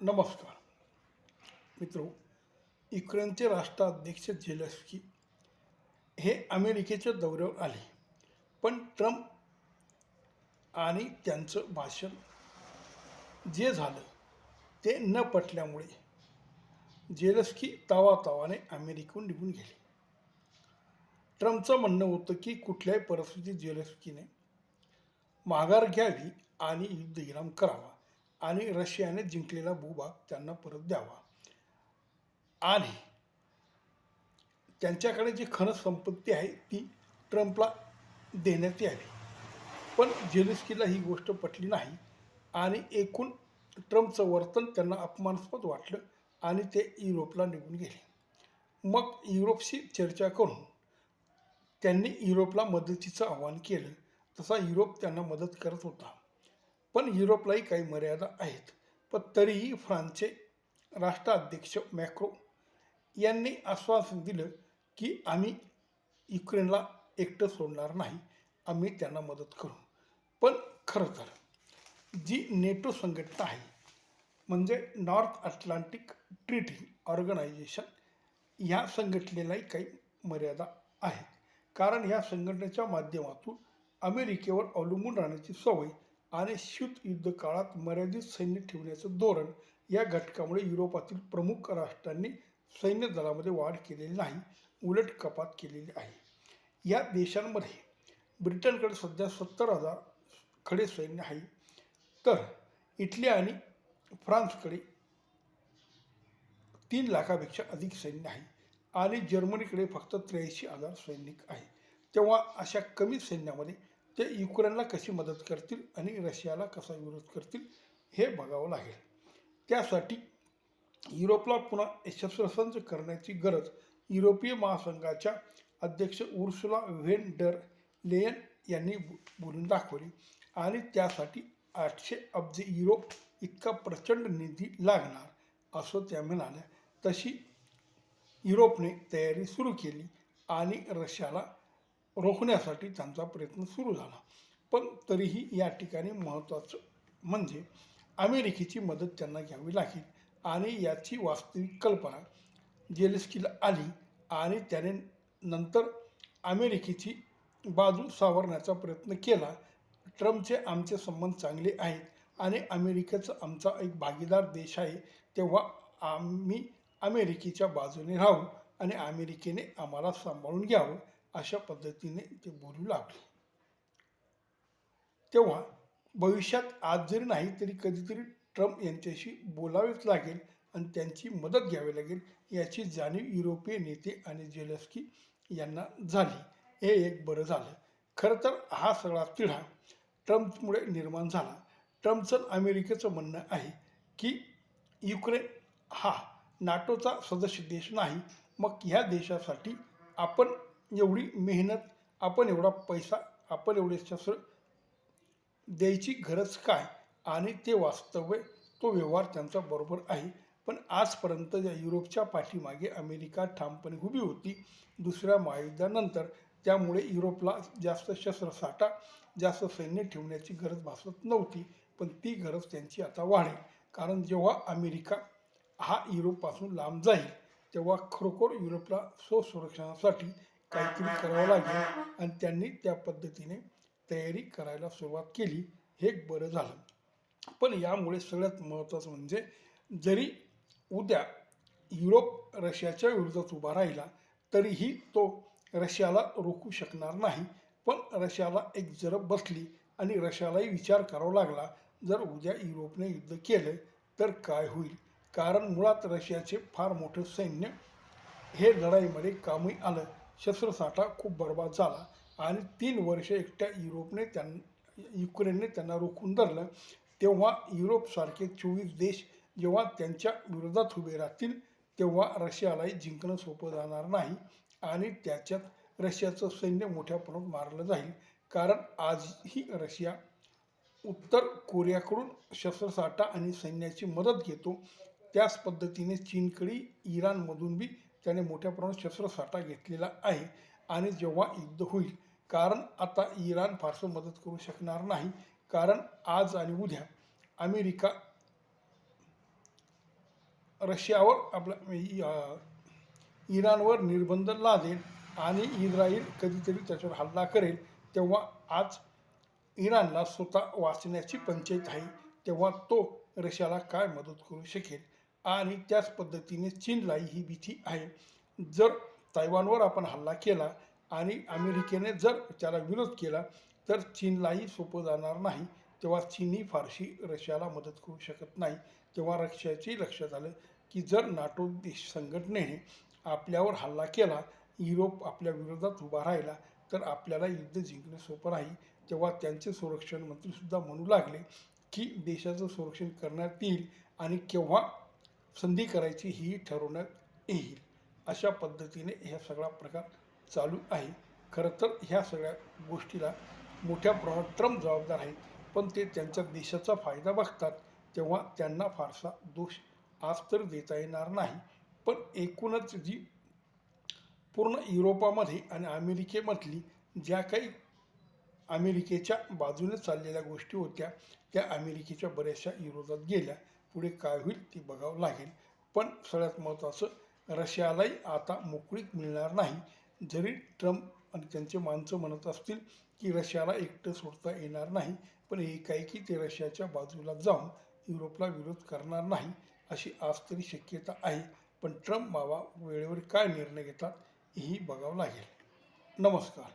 नमस्कार. मित्रो युक्रेनचे राष्ट्राध्यक्ष झेलस्की हे अमेरिकेच्या दौऱ्यावर आले. पण ट्रम्प आणि त्यांचं भाषण जे झालं ते न पटल्यामुळे झेलस्की तावातावाने अमेरिकेहून निघून गेले. ट्रम्पचं म्हणणं होतं की कुठल्याही परिस्थितीत झेलस्कीने माघार घ्यावी आणि युद्धविराम करावा. आणि रशियाने जिंकलेला भूभाग त्यांना परत द्यावा. आणि त्यांच्याकडे जी खन संपत्ती आहे ती ट्रम्पला देण्यात यावी. पण झेलेस्कीला ही गोष्ट पटली नाही आणि एकूण ट्रम्पचं वर्तन त्यांना अपमानास्पद वाटलं आणि ते युरोपला निघून गेले. मग युरोपशी चर्चा करून त्यांनी युरोपला मदतीचं आवाहन केलं. तसा युरोप त्यांना मदत करत होता. पण युरोपलाही काही मर्यादा आहेत. पण तरीही फ्रान्सचे राष्ट्राध्यक्ष मॅक्रो यांनी आश्वासन दिलं की आम्ही युक्रेनला एकटं सोडणार नाही. आम्ही त्यांना मदत करू. पण खरं तर जी नेटो संघटना आहे म्हणजे नॉर्थ अटलांटिक ट्रीटी ऑर्गनायझेशन ह्या संघटनेलाही काही मर्यादा आहेत. कारण ह्या संघटनेच्या माध्यमातून अमेरिकेवर अवलंबून राहण्याची सवय आणि शीत युद्ध काळात मर्यादित सैन्य ठेवण्याचं धोरण या घटकामुळे युरोपातील प्रमुख राष्ट्रांनी सैन्य दलामध्ये वाढ केलेली नाही उलट कपात केलेली आहे. या देशांमध्ये ब्रिटनकडे सध्या सत्तर हजार खडे सैन्य आहे. तर इटली आणि फ्रान्सकडे तीन लाखापेक्षा अधिक सैन्य आहे आणि जर्मनीकडे फक्त त्र्याऐंशी हजार सैनिक आहे. तेव्हा अशा कमी सैन्यामध्ये ते युक्रेनला कशी मदत करतील आणि रशियाला कसा विरोध करतील हे बघावं लागेल. त्यासाठी युरोपला पुन्हा यशस्वसंच करण्याची गरज युरोपीय महासंघाच्या अध्यक्ष उर्सुला व्हेन डर लेयन यांनी बोलून दाखवली आणि त्यासाठी आठशे अब्ज युरो इतका प्रचंड निधी लागणार असं त्या म्हणाल्या. तशी युरोपने तयारी सुरू केली आणि रशियाला रोखण्यासाठी त्यांचा प्रयत्न सुरू झाला. पण तरीही या ठिकाणी महत्त्वाचं म्हणजे अमेरिकेची मदत त्यांना घ्यावी लागेल आणि याची वास्तविक कल्पना जेलेस्कीला आली आणि त्याने नंतर अमेरिकेची बाजू सावरण्याचा प्रयत्न केला. ट्रम्पचे आमचे संबंध चांगले आहेत आणि अमेरिकेचा आमचा एक भागीदार देश आहे तेव्हा आम्ही अमेरिकेच्या बाजूने राहू आणि अमेरिकेने आम्हाला सांभाळून घ्यावं. अशा पद्धतीने ते बोलू लागले. तेव्हा भविष्यात आज जरी नाही तरी कधीतरी ट्रम्प यांच्याशी बोलावेच लागेल आणि त्यांची मदत घ्यावी लागेल याची जाणीव युरोपीय नेते आणि जेलस्की यांना झाली. हे एक बरं झालं. खरं तर हा सगळा तिढा ट्रम्पमुळे निर्माण झाला. ट्रम्पचं अमेरिकेचं म्हणणं आहे की युक्रेन हा नाटोचा सदस्य देश नाही. मग ह्या देशासाठी आपण एवढी मेहनत आपण एवढा पैसा आपण एवढे शस्त्र द्यायची गरज काय? आणि ते वास्तव्य तो व्यवहार त्यांचा बरोबर आहे. पण आजपर्यंत या युरोपच्या पाठीमागे अमेरिका ठामपणे उभी होती. दुसऱ्या महायुद्धानंतर त्यामुळे युरोपला जास्त शस्त्रसाठा जास्त सैन्य ठेवण्याची गरज भासत नव्हती. पण ती गरज त्यांची आता वाढेल. कारण जेव्हा अमेरिका हा युरोपपासून लांब जाईल तेव्हा खरोखर युरोपला स्वसंरक्षणासाठी काहीतरी करावं लागेल. आणि त्यांनी त्या पद्धतीने तयारी करायला सुरुवात केली. हे बरं झालं. पण यामुळे सगळ्यात महत्त्वाचं म्हणजे जरी उद्या युरोप रशियाच्या विरोधात उभा राहिला तरीही तो रशियाला रोखू शकणार नाही. पण रशियाला एक जरब बसली आणि रशियालाही विचार करावा लागला. जर उद्या युरोपने युद्ध केलं तर काय होईल? कारण मुळात रशियाचे फार मोठं सैन्य हे लढाईमध्ये कामी आलं. शस्त्रसाठा खूप बर्बाद झाला आणि तीन वर्ष एकट्या युरोपने त्यां युक्रेनने त्यांना रोखून धरलं. तेव्हा युरोपसारखे चोवीस देश जेव्हा त्यांच्या विरोधात उभे राहतील तेव्हा रशियालाही जिंकणं सोपं जाणार नाही आणि त्याच्यात रशियाचं सैन्य मोठ्या प्रमाणात मारलं जाईल. कारण आजही रशिया उत्तर कोरियाकडून शस्त्रसाठा आणि सैन्याची मदत घेतो. त्याच पद्धतीने चीनकडे इराणमधून बी त्याने मोठ्या प्रमाणात शस्त्रसाठा घेतलेला आहे आणि जेव्हा युद्ध होईल कारण आता इराण फारसं मदत करू शकणार नाही कारण आज आणि उद्या अमेरिका रशियावर आपला म्हणजे, इ- इराणवर निर्बंध लादेल आणि इस्रायल कधीतरी त्याच्यावर हल्ला करेल तेव्हा आज इराणला स्वतः वाचण्याची पंचायत आहे तेव्हा तो रशियाला काय मदत करू शकेल? आणि त्याच पद्धतीने चीनलाही ही भीती आहे. जर तायवानवर आपण हल्ला केला आणि अमेरिकेने जर त्याला विरोध केला तर चीनलाही सोपं जाणार नाही. तेव्हा चीनही फारशी रशियाला मदत करू शकत नाही. तेव्हा रशियाची लक्षात आलं की जर नाटो देश संघटनेने आपल्यावर हल्ला केला युरोप आपल्या विरोधात उभा राहिला तर आपल्याला युद्ध जिंकणं सोपं नाही तेव्हा त्यांचे संरक्षण मंत्रीसुद्धा म्हणू लागले की देशाचं संरक्षण करण्यात येईल आणि केव्हा संधी करायची ही ठरवण्यात येईल. अशा पद्धतीने ह्या सगळा प्रकार चालू आहे. खरं तर ह्या सगळ्या गोष्टीला मोठ्या प्रमाणात ट्रम्प जबाबदार आहेत पण ते त्यांच्या देशाचा फायदा बघतात तेव्हा त्यांना फारसा दोष आज तर देता येणार नाही. पण एकूणच जी पूर्ण युरोपामध्ये आणि अमेरिकेमधली ज्या काही अमेरिकेच्या बाजूने चाललेल्या गोष्टी होत्या त्या अमेरिकेच्या बऱ्याचशा विरोधात गेल्या. पुढे काय होईल ते बघावं लागेल. पण सगळ्यात महत्त्वाचं रशियालाही आता मोकळीक मिळणार नाही. जरी ट्रम्प आणि त्यांचे माणसं म्हणत असतील की रशियाला एकटं सोडता येणार नाही पण एकाएकी ते रशियाच्या बाजूला जाऊन युरोपला विरोध करणार नाही अशी आज तरी शक्यता आहे. पण ट्रम्प बाबा वेळेवर काय निर्णय घेतात हेही बघावं लागेल. नमस्कार.